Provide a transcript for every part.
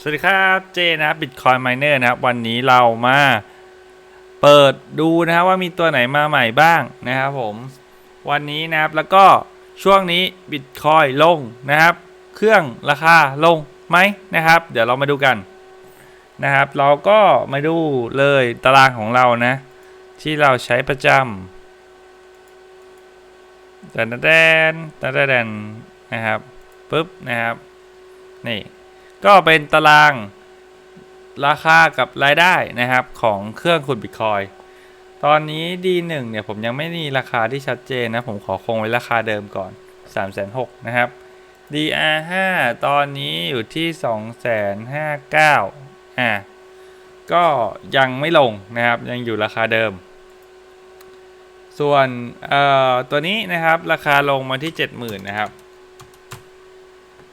สวัสดีครับเจนะครับ Bitcoin Miner นะครับวันนี้เรามาเปิดดูนะครับว่ามีตัวไหนมาใหม่บ้างนะครับผม วันนี้นะครับแล้วก็ช่วงนี้ Bitcoin ลงนะครับ เครื่องราคาลงไหมนะครับ เดี๋ยวเรามาดูกันนะครับ เราก็มาดูเลยตารางของเรานะ ที่เราใช้ประจำแต่แดนแต่แดนนะครับปุ๊บนะครับนี่ ก็เป็นตารางราคากับรายได้นะครับของเครื่องขุดบิตคอยตอนนี้ D1 เนี่ยผมยังไม่มีราคาที่ชัดเจนนะ ผมขอคงไว้ราคาเดิมก่อน 3 6 0 0 0นะครับ DR5 ตอนนี้อยู่ที่ 259อะก็ยังไม่ลงนะครับ ยังอยู่ราคาเดิม ส่วนตัวนี้นะครับราคาลงมาที่ 70,000 นะครับ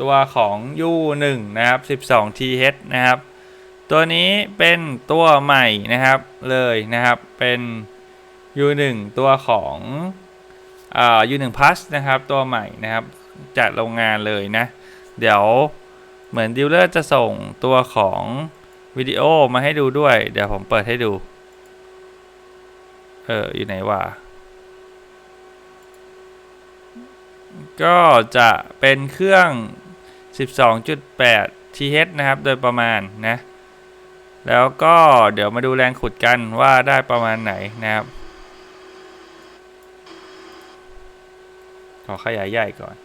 ตัวของ U1 นะครับ 12TH นะครับ ตัวนี้เป็นตัวใหม่นะครับเลยนะครับ เป็น U1 ตัวของอ่า U1 Plus นะครับ ตัวใหม่นะครับจากโรงงานเลยนะ เดี๋ยวเหมือนดีลเลอร์จะส่งตัวของวิดีโอมาให้ดูด้วย เดี๋ยวผมเปิดให้ดู เออ อยู่ไหนวะก็จะเป็นเครื่อง 12.8 TH นะครับ โดยประมาณนะ แล้วก็เดี๋ยวมาดูแรงขุดกันว่าได้ประมาณไหนนะครับ ขอขยายใหญ่ก่อน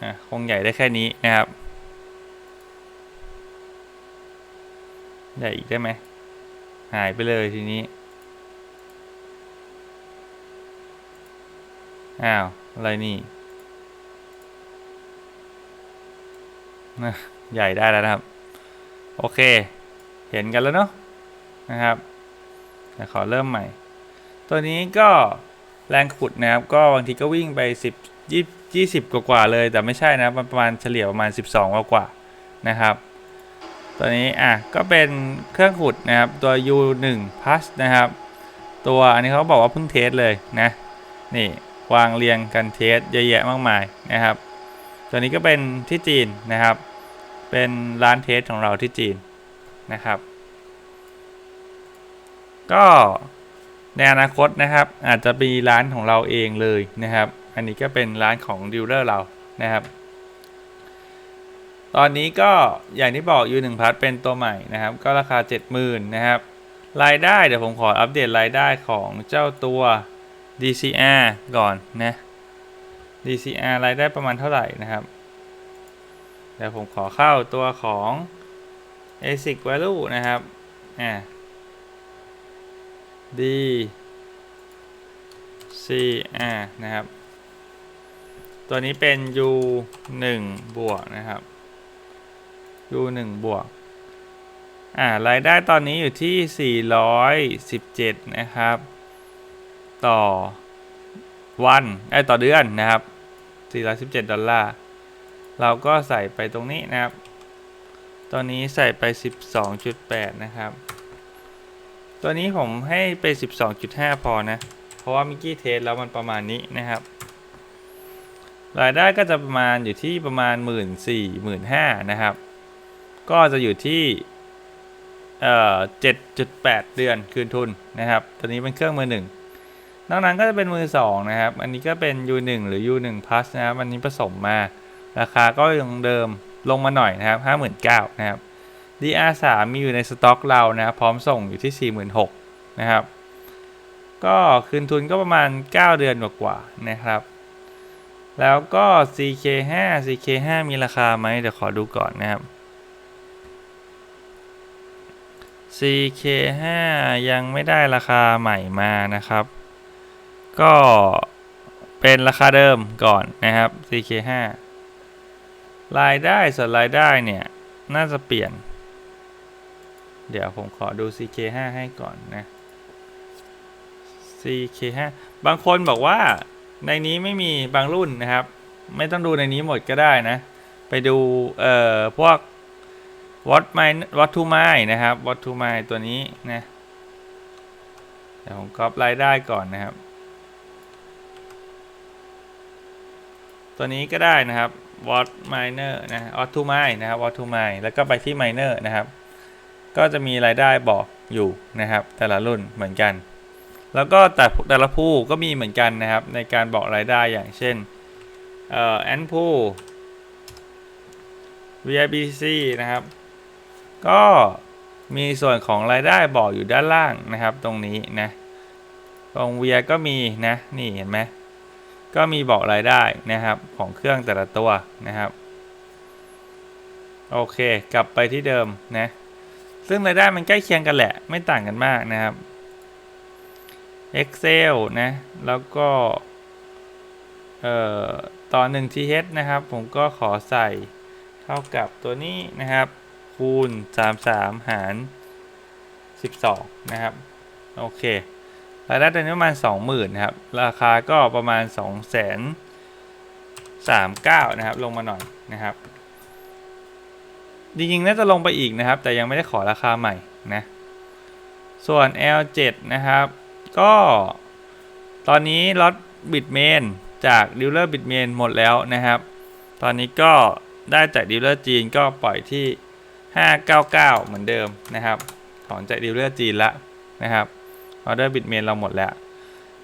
อคงใหญ่ได้แค่นี้นะครับ ใหญ่อีกได้ไหม หายไปเลยทีนี้ อ้าว อะไรนี่ นะใหญ่ได้แล้วนะครับ โอเค เห็นกันแล้วเนาะนะครับขอเริ่มใหม่ ตัวนี้ก็แรงขุดนะครับ ก็บางทีก็วิ่งไป 10 20 กว่ากว่าเลย แต่ไม่ใช่นะประมาณเฉลี่ยประมาณ 12 กว่ากว่านะครับ ตัวนี้อะก็เป็นเครื่องขุดนะครับ ตัว U1 Plus นะครับ ตัวอันนี้เขาบอกว่าเพิ่งเทสเลยนะนี่วางเรียงกันเทสเยอะแยะมากมายนะครับ ตัวนี้ก็เป็นที่จีนนะครับ เป็นร้านเทสของเราที่จีนนะครับ ก็ในอนาคตนะครับ อาจจะมีร้านของเราเองเลยนะครับ อันนี้ก็เป็นร้านของดีลเลอร์เรานะครับ ตอนนี้ก็อย่างที่บอก U1 พัทเป็นตัวใหม่นะครับ ก็ราคา 70,000นะครับรายได้เดี๋ยวผมขออัปเดตรายได้ของเจ้าตัว DCR ก่อนนะ DCR รายได้ประมาณเท่าไหร่นะครับ เดี๋ยวผมขอเข้าตัวของ ASIC value นะครับอ่า D C R นะครับ ตัวนี้เป็น U 1บวกนะครับ U 1บวกอ่ารายได้ตอนนี้อยู่ที่ 417 นะครับ ต่อวันไอ้ต่อเดือนนะครับ 417 ดอลลาร์ เราก็ใส่ไปตรงนี้นะครับ ตอนนี้ใส่ไป 12.8 นะครับ ตัวนี้ผมให้ไป 12.5 พอนะ เพราะว่ามิกกี้เทสแล้วมันประมาณนี้นะครับ รายได้ก็จะประมาณอยู่ที่ประมาณ 1 4 0 0 0 0นะครับ ก็จะอยู่ที่เอ่อ7.8 เดือนคืนทุนนะครับ ตัวนี้เป็นเครื่องมือหนึ่งนอกนั้นก็จะเป็นมือ2นะครับ อันนี้ก็เป็น U1 หรือ U1 Plus นะครับ อันนี้ผสมมา ราคาก็ยังเดิมลงมาหน่อยนะครับ59,000นะครับ DR3 มีอยู่ในสต็อกเรานะรพร้อมส่งอยู่ที่ 46,000นะครับ ก็คืนทุนก็ประมาณ 9 เดือนกว่าๆนะครับ แล้วก็ CK5 CK5 มีราคาไหมเดี๋ยวขอดูก่อนนะครับ CK5 ยังไม่ได้ราคาใหม่มานะครับ ก็เป็นราคาเดิมก่อนนะครับ CK5 รายได้ส่วนรายได้เนี่ย น่าจะเปลี่ยน เดี๋ยวผมขอดู CK5 ให้ก่อนนะ CK5 บางคนบอกว่าในนี้ไม่มีบางรุ่นนะครับ ไม่ต้องดูในนี้หมดก็ได้นะ ไปดู เอ่อ พวก What My What to My นะครับ What to My ตัวนี้นะเดี๋ยวผมก๊อปรายได้ก่อนนะครับ ตัวนี้ก็ได้นะครับ what miner นะ auto mine นะครับ auto mine แล้วก็ไปที่ miner นะครับ ก็จะมีรายได้บอกอยู่นะครับ แต่ละรุ่นเหมือนกัน แล้วก็แต่แต่ละผู้ก็มีเหมือนกันนะครับ ในการบอกรายได้อย่างเช่นเอ่อ ant pool VIBC นะครับ ก็มีส่วนของรายได้บอกอยู่ด้านล่างนะครับ ตรงนี้นะ ตรง VIA ก็มีนะ นี่เห็นไหม ก็มีบอกรายได้นะครับของเครื่องแต่ละตัวนะครับ โอเคกลับไปที่เดิมนะซึ่งรายได้มันใกล้เคียงกันแหละ ไม่ต่างกันมากนะครับ Excel นะ แล้วก็เอ่อต่อ1 th นะครับ ผมก็ขอใส่เท่ากับตัวนี้นะครับ คูณ 33 หาร 12 นะครับ โอเค รายได้ตอนนี้ประมาณ 20,000นะครับ ราคาก็ประมาณ2 3 9นะครับ ลงมาหน่อยนะครับ จริงๆ น่าจะลงไปอีกนะครับ แต่ยังไม่ได้ขอราคาใหม่นะ ส่วน L7 นะครับ ก็ตอนนี้ล็อตบิตเมนจากดีลเลอร์บิตเมนหมดแล้วนะครับ ตอนนี้ก็ได้จากดีลเลอร์จีนก็ปล่อยที่ 599 เหมือนเดิมนะครับ ของจากดีลเลอร์จีนละนะครับ ออเดอร์บิตเมนเราหมดแล้ว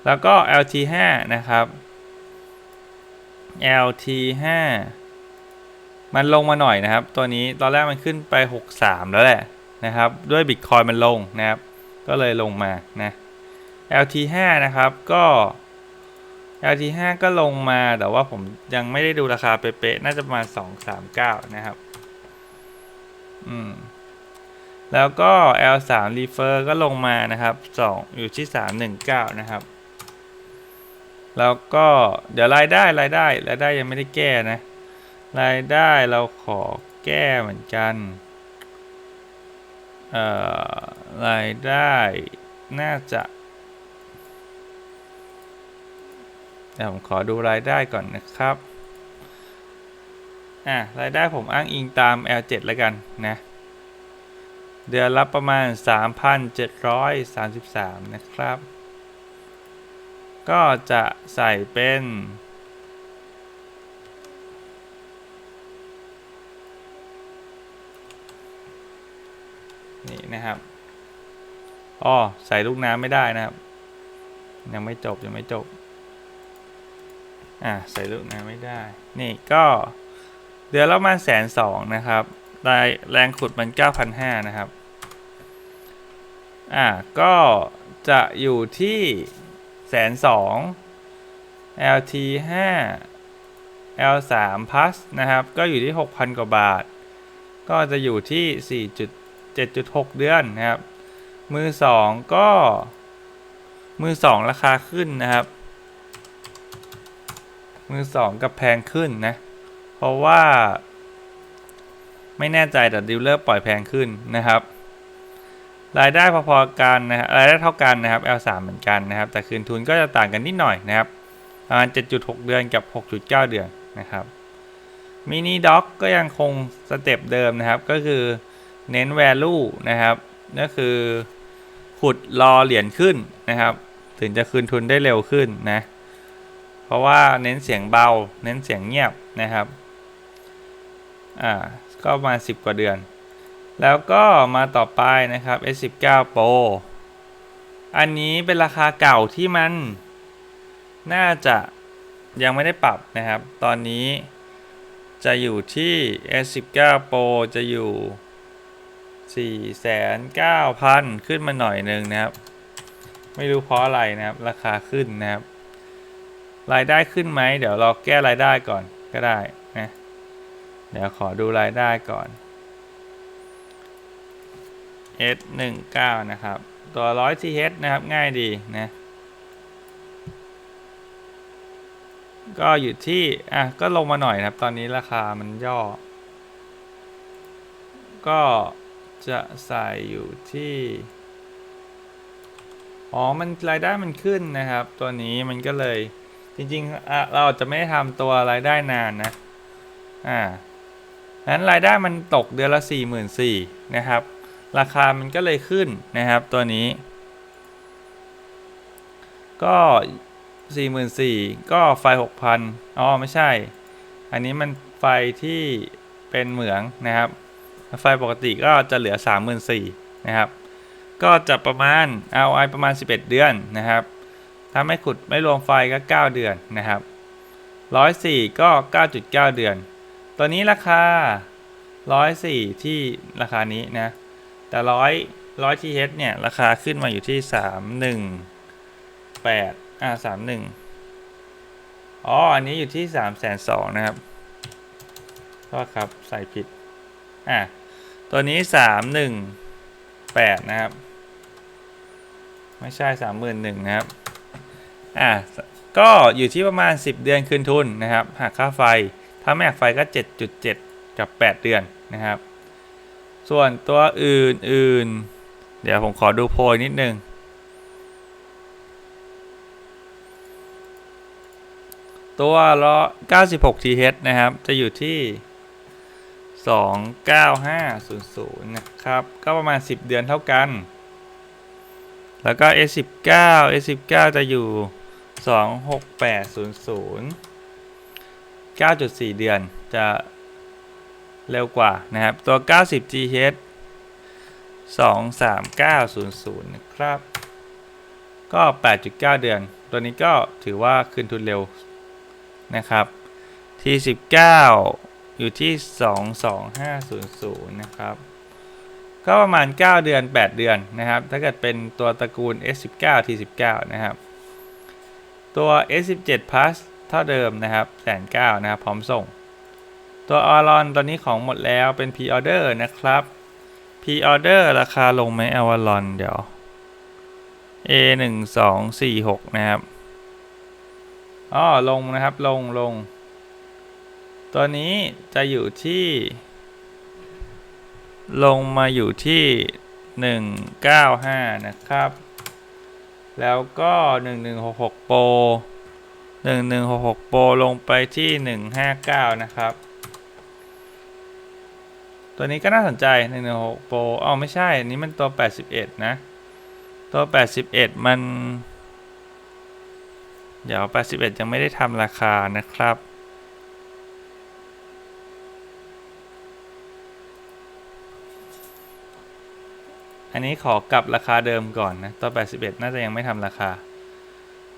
แล้วก็ LT5 นะครับ LT5 มันลงมาหน่อยนะครับ ตัวนี้ตอนแรกมันขึ้นไป 63 แล้วแหละนะครับ ด้วยบิตคอยมันลงนะครับ ก็เลยลงมานะ LT5 นะครับก็ LT5 ก็ลงมาแต่ว่าผมยังไม่ได้ดูราคาเป๊ะๆ น่าจะประมาณ 239 นะครับ อืม แล้วก็ L3 refer ก็ลงมานะครับ 2 อยู่ที่ 319 นะครับ แล้วก็เดี๋ยวรายได้รายได้รายได้ยังไม่ได้แก้นะ รายได้เราขอแก้เหมือนกันเอ่อรายได้น่าจะเดี๋ยวผมขอดูรายได้ก่อนนะครับ อะรายได้ผมอ้างอิงตาม L7 แล้วกันนะ เดือนละประมาณ 3,733 นะครับ ก็จะใส่เป็น นี่นะครับอ๋อใส่ลูกน้ำไม่ได้นะครับ ยังไม่จบ ยังไม่จบ อ่าใส่ลูกน้ำไม่ได้ นี่ก็เดือนละประมาณแสนสองนะครับ รายแรงขุดมัน 9,500 นะครับ อ่า ก็จะอยู่ที่แสนสอง LT 5 L 3 plus นะครับ ก็อยู่ที่ 6,000 กว่าบาท ก็จะอยู่ที่ 4.7.6 เดือนนะครับ มือสองก็ มือสองราคาขึ้นนะครับ มือสองกับแพงขึ้นนะ เพราะว่า ไม่แน่ใจแต่ดีลเลอร์ปล่อยแพงขึ้นนะครับ รายได้พอๆกันนะครับรายได้เท่ากันนะครับ L3 เหมือนกันนะครับ แต่คืนทุนก็จะต่างกันนิดหน่อยนะครับประมาณ7.6 เดือนกับ 6.9 เดือนนะครับมินิด็อกก็ยังคงสเต็ปเดิมนะครับ ก็คือเน้น value นะครับก็คือขุดรอเหรียญขึ้นนะครับ ถึงจะคืนทุนได้เร็วขึ้นนะ เพราะว่าเน้นเสียงเบา เน้นเสียงเงียบนะครับ อ่า ก็ประมาณ 10 กว่าเดือน แล้วก็มาต่อไปนะครับ S19 Pro อันนี้เป็นราคาเก่าที่มัน น่าจะยังไม่ได้ปรับนะครับ ตอนนี้จะอยู่ที่ S19 Pro จะอยู่ 4,900,000ขึ้นมาหน่อยหนึ่งนะครับ ไม่รู้เพราะอะไรนะครับ ราคาขึ้นนะครับ รายได้ขึ้นไหม เดี๋ยวเราแก้รายได้ก่อนก็ได้ เดี๋ยวขอดูรายได้ก่อน S 1 9 นะครับ ตัว 100 TH นะครับ ง่ายดีนะ ก็อยู่ที่ อะ ก็ลงมาหน่อยนะครับ ตอนนี้ราคามันย่อ ก็จะใส่อยู่ที่ อ๋อ มันรายได้มันขึ้นนะครับ ตัวนี้มันก็เลยจริงๆอะเราจะไม่ทำตัวรายได้นานนะ อ่า นั้นรายได้มันตกเดือนละ 44,000นะครับ ราคามันก็เลยขึ้นนะครับตัวนี้ ก็ 44,000ก็ไฟ 6,000อ๋อไม่ใช่ อันนี้มันไฟที่เป็นเหมืองนะครับ ไฟปกติก็จะเหลือ 34,000นะครับ ก็จะประมาณ ROI ประมาณ 11 เดือนนะครับ ถ้าไม่ขุดไม่รวมไฟก็ 9 เดือนนะครับ 104 ก็ 9.9 เดือน ตัวนี้ราคา104ที่ราคานี้นะ แต่100 100 TH เเนี่ย ราคาขึ้นมาอยู่ที่318อ่า31อ๋อ อันนี้อยู่ที่302,000นะครับโทษครับใส่ผิด อะ ตัวนี้318นะครับ ไม่ใช่31,000นะครับ อะ ก็อยู่ที่ประมาณ10เดือนคืนทุนนะครับหักค่าไฟ ถ้าไม่หักไฟก็ 7.7 กับ 8 เดือนนะครับ ส่วนตัวอื่นๆ เดี๋ยวผมขอดูโพยนิดนึง ตัวล้อ96 TH นะครับ จะอยู่ที่ 29500 นะครับ ก็ประมาณ 10 เดือนเท่ากัน แล้วก็ S19 S19 จะอยู่ 26800 9.4 เดือนจะเร็วกว่านะครับ ตัว 90 GH 23900 นะครับ ก็ 8.9 เดือน ตัวนี้ก็ถือว่าคืนทุนเร็วนะครับที่19 อยู่ที่ 22500 นะครับ ก็ประมาณ 9 เดือน 8 เดือนนะครับ ถ้าเกิดเป็นตัวตระกูล S19 T19 นะครับ ตัว S17 Plus เท่าเดิมนะครับแสนเก้านะครับพร้อมส่ง ตัวออรอนตอนนี้ของหมดแล้วเป็น P order นะครับ P order ราคาลงไหมอวารอนเดี๋ยว A 1 2 4 6นะครับอ๋อลงนะครับลงลง ตัวนี้จะอยู่ที่ ลงมาอยู่ที่195นะครับ แล้วก็ 1166 Pro 1166 Pro ลงไปที่ 159 นะครับ ตัวนี้ก็น่าสนใจ 116 Pro อ๋อไม่ใช่ อันนี้มันตัว 81 นะ ตัว 81 มัน เดี๋ยว 81 ยังไม่ได้ทำราคานะครับอันนี้ขอกลับราคาเดิมก่อนนะตัว81 น่าจะยังไม่ทำราคา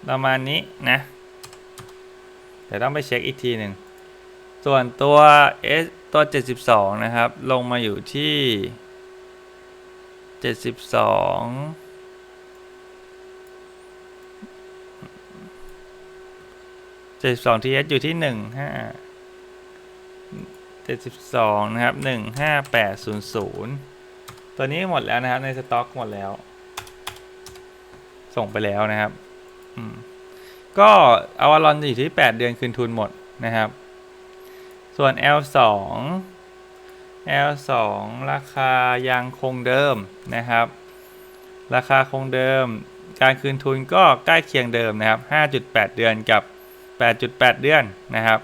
ประมาณนี้นะ เดี๋ยวต้องไปเช็คอีกทีหนึ่ง ส่วนตัว S ตัว 72 นะครับ ลงมาอยู่ที่ 72 72 TS องทีเอสอยู่ที่15 72นะครับ15800ตัวนี้หมดแล้วนะครับในสต็อกหมดแล้ว ส่งไปแล้วนะครับ อืม ก็อวารอนอยู่ที่ 8 เดือนคืนทุนหมดนะครับ ส่วน L2 L2 ราคายังคงเดิมนะครับ ราคาคงเดิม การคืนทุนก็ใกล้เคียงเดิมนะครับ 5.8 เดือนกับ 8.8 เดือนนะครับ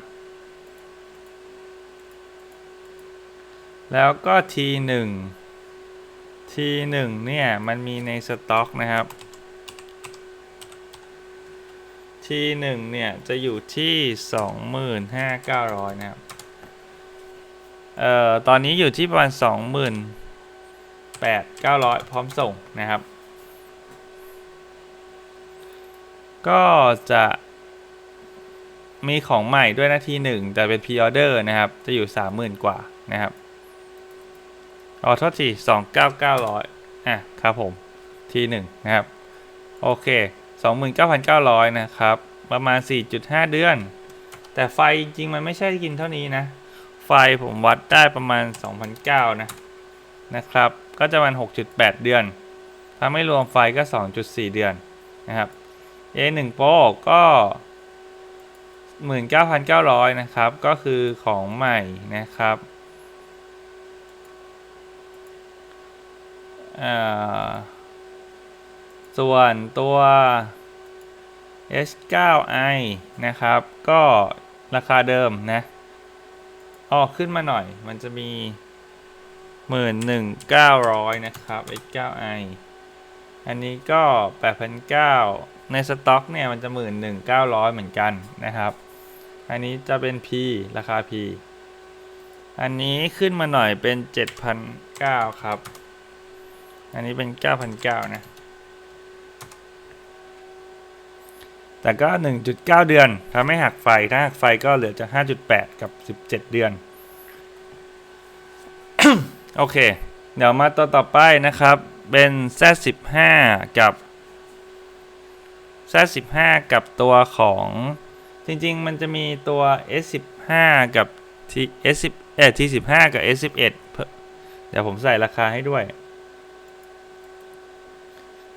แล้วก็ T1 T1 เนี่ย มันมีในสต็อกนะครับ T1 เนี่ย จะอยู่ที่ 25,900 นะครับ เอ่อ ตอนนี้อยู่ที่ประมาณ 28,900 พร้อมส่งนะครับ ก็จะมีของใหม่ด้วยนาทีหนึ่งแต่เป็น pre order นะครับ จะอยู่ 30,000 กว่านะครับอ๋อโทษทีสองเก้าเก้าร้อยอะ ครับผม ทีหนึ่งนะครับ โอเค สองหมื่นเก้าพันเก้าร้อยนะครับ ประมาณสี่จุดห้าเดือน แต่ไฟจริงมันไม่ใช่กินเท่านี้นะ ไฟผมวัดได้ประมาณสองพันเก้านะ นะครับ ก็จะประมาณหกจุดแปดเดือน ถ้าไม่รวมไฟก็สองจุดสี่เดือนนะครับ A1 Pro ก็หมื่นเก้าพันเก้าร้อยนะครับ ก็คือของใหม่นะครับอ่า ส่วนตัว S9i นะครับ ก็ราคาเดิมนะออกขึ้นมาหน่อย มันจะมี 11,900 นะครับ S9i อันนี้ก็ 8,900 ในสต็อกเนี่ย มันจะ 11,900 เหมือนกันนะครับ อันนี้จะเป็น P ราคา P อันนี้ขึ้นมาหน่อยเป็นเจ็ดพันเก้าครับ อันนี้เป็นเก้าพันเก้านะ แต่ก็ 1.9 เดือนทำให้หักไฟ ถ้าหักไฟก็เหลือจะ 5.8 กับ 17 เดือน โอเค เดี๋ยวมาตัวต่อไปนะครับ เป็น Z15 กับ Z15 กับตัวของจริง ๆ มันจะมีตัว S15 กับ T S10 เอ่อ T15 กับ S11 เพิ่มเดี๋ยวผมใส่ราคาให้ด้วย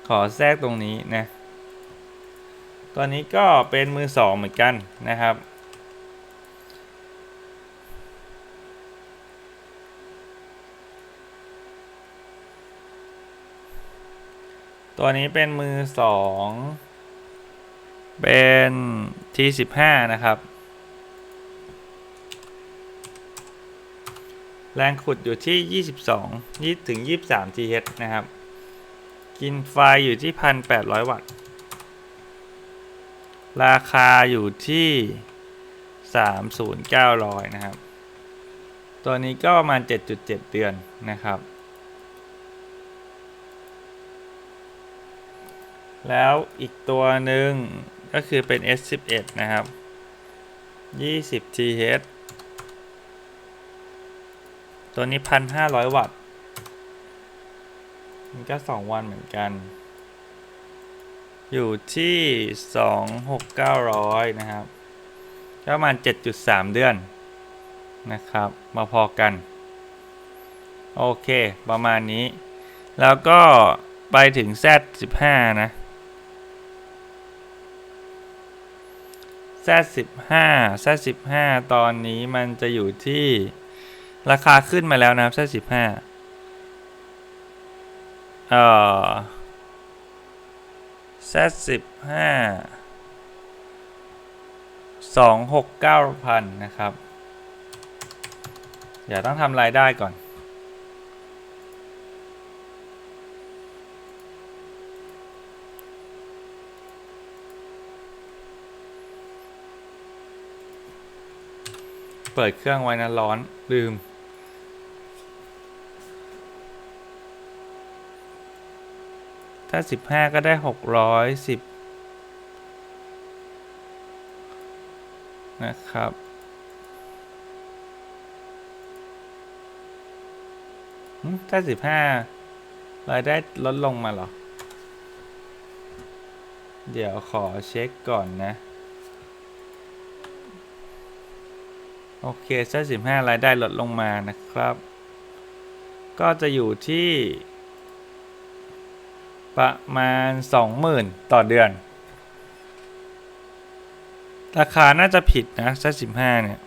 ขอแทรกตรงนี้นะ ตัวนี้ก็เป็นมือสองเหมือนกันนะครับ ตัวนี้เป็นมือสองเป็น T15 นะครับ แรงขุดอยู่ที่ 22ยี่ถึง 23 TH นะครับ กินไฟอยู่ที่ 1,800 วัตต์ ราคาอยู่ที่ 30900 นะครับ ตัวนี้ก็ประมาณ 7.7 เดือนนะครับ แล้วอีกตัวหนึ่งก็คือเป็น S11 นะครับ 20 TH ตัวนี้ 1,500 วัตต์ มันก็ 2 วันเหมือนกัน อยู่ที่26,900นะครับก็ประมาณ7.3เดือนนะครับ มาพอกัน โอเค ประมาณนี้ แล้วก็ไปถึง Z15 นะ Z15 Z15 ตอนนี้มันจะอยู่ที่ราคาขึ้นมาแล้วนะครับ Z15 เอ่อ Z15 สองหกเก้าพันนะครับ เดี๋ยวต้องทำรายได้ก่อน เปิดเครื่องไว้นะร้อนลืม ถ้าสิบห้าก็ได้หกร้อยสิบนะครับ ถ้าสิบห้ารายได้ลดลงมาหรอ เดี๋ยวขอเช็คก่อนนะ โอเคถ้าสิบห้ารายได้ลดลงมานะครับ ก็จะอยู่ที่ ประมาณสองหมื่นต่อเดือน ราคาน่าจะผิดนะถ้าสิบห้าเนี่ย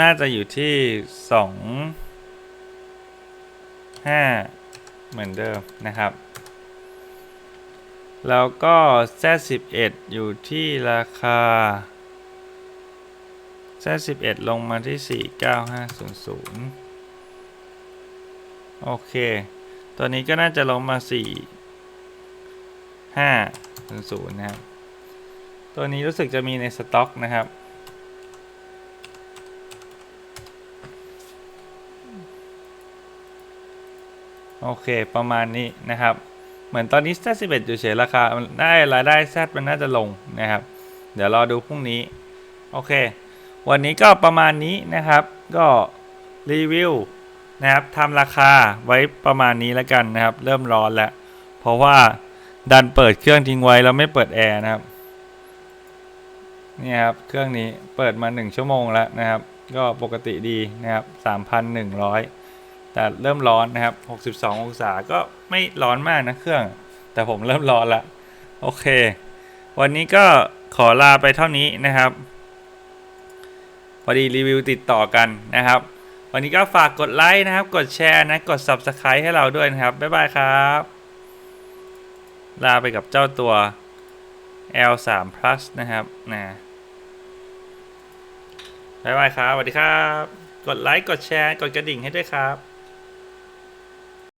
น่าจะอยู่ที่สองห้าเหมือนเดิมนะครับ แล้วก็ Z11 อยู่ที่ราคา Z11 ลงมาที่49500โอเค ตัวนี้ก็น่าจะลงมา4 5 0 0นะครับ ตัวนี้รู้สึกจะมีในสต็อกนะครับ โอเค ประมาณนี้นะครับ เหมือนตอนนี้ Z 11 อยู่เฉยราคาได้รายได้ Z มันน่าจะลงนะครับ เดี๋ยวรอดูพรุ่งนี้ โอเค วันนี้ก็ประมาณนี้นะครับ ก็รีวิว นะครับทำราคาไว้ประมาณนี้แล้วกันนะครับ เริ่มร้อนแล้ว เพราะว่าดันเปิดเครื่องทิ้งไว้แล้วไม่เปิดแอร์นะครับนี่ครับเครื่องนี้เปิดมา 1 ชั่วโมงแล้วนะครับ ก็ปกติดีนะครับ 3,100 แต่เริ่มร้อนนะครับ 62 องศาก็ไม่ร้อนมากนะเครื่อง แต่ผมเริ่มร้อนละโอเค วันนี้ก็ขอลาไปเท่านี้นะครับ พอดีรีวิวติดต่อกันนะครับ วันนี้ก็ฝากกดไลค์นะครับ กดแชร์นะ กด Subscribe ให้เราด้วยนะครับ บ๊ายบายครับ ลาไปกับเจ้าตัว L3 Plus นะครับนะบ๊ายบายครับสวัสดีครับ กดไลค์ กดแชร์ กดกระดิ่งให้ด้วยครับ